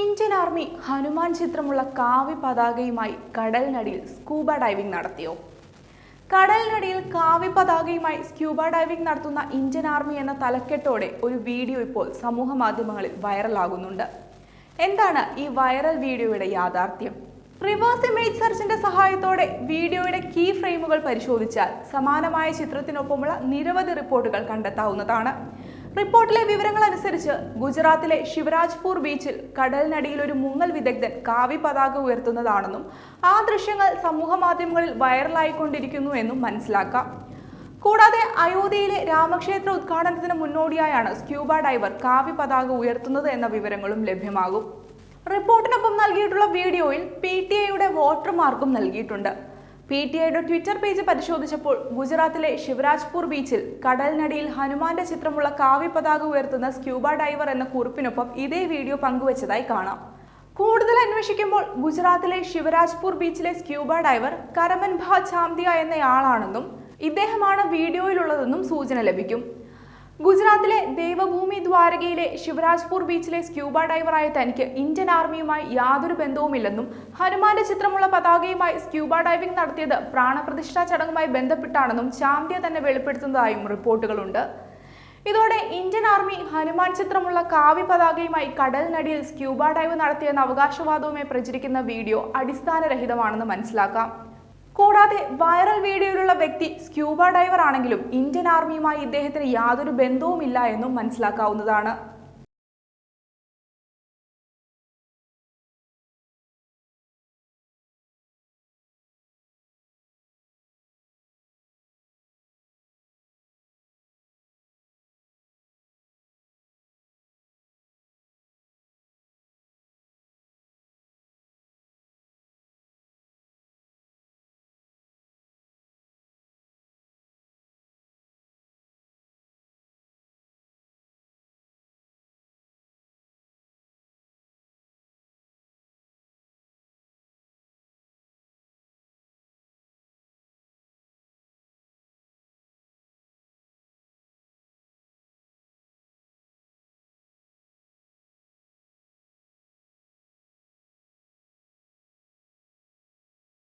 Indian army Hanuman ചിത്രമുള്ള കാവി പതാകയുമായി കടലിനടിയിൽ scuba diving നടത്തിയോ? കടലിനടിയിൽ കാവി പതാകയുമായി സ്ക്യൂബ ഡൈവിംഗ് നടത്തുന്ന ഇന്ത്യൻ ആർമി എന്ന തലക്കെട്ടോടെ ഒരു വീഡിയോ ഇപ്പോൾ സമൂഹ മാധ്യമങ്ങളിൽ വൈറലാകുന്നുണ്ട്. എന്താണ് ഈ വൈറൽ വീഡിയോയുടെ യാഥാർത്ഥ്യം? റിവേഴ്സ് ഇമേജ് സെർച്ചിന്റെ സഹായത്തോടെ വീഡിയോയുടെ കീ ഫ്രെയിമുകൾ പരിശോധിച്ചാൽ സമാനമായ ചിത്രത്തിനൊപ്പമുള്ള നിരവധി റിപ്പോർട്ടുകൾ കണ്ടെത്താവുന്നതാണ്. റിപ്പോർട്ടിലെ വിവരങ്ങൾ അനുസരിച്ച് ഗുജറാത്തിലെ ശിവരാജ്പൂർ ബീച്ചിൽ കടലിനടിയിൽ ഒരു മുങ്ങൽ വിദഗ്ധൻ കാവി പതാക ഉയർത്തുന്നതാണെന്നും ആ ദൃശ്യങ്ങൾ സമൂഹ മാധ്യമങ്ങളിൽ വൈറലായിക്കൊണ്ടിരിക്കുന്നു എന്നും മനസ്സിലാക്കാം. കൂടാതെ അയോധ്യയിലെ രാമക്ഷേത്ര ഉദ്ഘാടനത്തിന് മുന്നോടിയായാണ് സ്ക്യൂബ ഡൈവർ കാവി പതാക ഉയർത്തുന്നത് എന്ന വിവരങ്ങളും ലഭ്യമാകും. റിപ്പോർട്ടിനൊപ്പം നൽകിയിട്ടുള്ള വീഡിയോയിൽ പി ടി ഐയുടെ വോട്ടർമാർക്കും നൽകിയിട്ടുണ്ട്. പി ടി ഐയുടെ ട്വിറ്റർ പേജ് പരിശോധിച്ചപ്പോൾ ഗുജറാത്തിലെ ശിവരാജ്പൂർ ബീച്ചിൽ കടലിനടിയിൽ ഹനുമാന്റെ ചിത്രമുള്ള കാവ്യ പതാക ഉയർത്തുന്ന സ്ക്യൂബ ഡൈവർ എന്ന കുറിപ്പിനൊപ്പം ഇതേ വീഡിയോ പങ്കുവച്ചതായി കാണാം. കൂടുതൽ അന്വേഷിക്കുമ്പോൾ ഗുജറാത്തിലെ ശിവരാജ്പൂർ ബീച്ചിലെ സ്ക്യൂബ ഡൈവർ കരമൻ ഭാ ചാംദിയ എന്നയാളാണെന്നും ഇദ്ദേഹമാണ് വീഡിയോയിലുള്ളതെന്നും സൂചന ലഭിക്കും. ഗുജറാത്തിലെ ദേവഭൂമി ദ്വാരകയിലെ ശിവരാജ്പൂർ ബീച്ചിലെ സ്ക്യൂബ ഡൈവറായ തനിക്ക് ഇന്ത്യൻ ആർമിയുമായി യാതൊരു ബന്ധവുമില്ലെന്നും ഹനുമാന്റെ ചിത്രമുള്ള പതാകയുമായി സ്ക്യൂബ ഡൈവിംഗ് നടത്തിയത് പ്രാണപ്രതിഷ്ഠാ ചടങ്ങുമായി ബന്ധപ്പെട്ടാണെന്നും ചാമ്പ്യ തന്നെ വെളിപ്പെടുത്തുന്നതായും റിപ്പോർട്ടുകളുണ്ട്. ഇതോടെ ഇന്ത്യൻ ആർമി ഹനുമാൻ ചിത്രമുള്ള കാവ്യ പതാകയുമായി കടലിനടിയിൽ സ്ക്യൂബ ഡൈവ് നടത്തിയെന്ന അവകാശവാദവുമായി പ്രചരിക്കുന്ന വീഡിയോ അടിസ്ഥാനരഹിതമാണെന്ന് മനസ്സിലാക്കാം. കൂടാതെ വൈറൽ വീഡിയോയിലുള്ള വ്യക്തി സ്ക്യൂബ ഡൈവർ ആണെങ്കിലും ഇന്ത്യൻ ആർമിയുമായി ഇദ്ദേഹത്തിന് യാതൊരു ബന്ധവുമില്ല എന്നും മനസ്സിലാക്കാവുന്നതാണ്.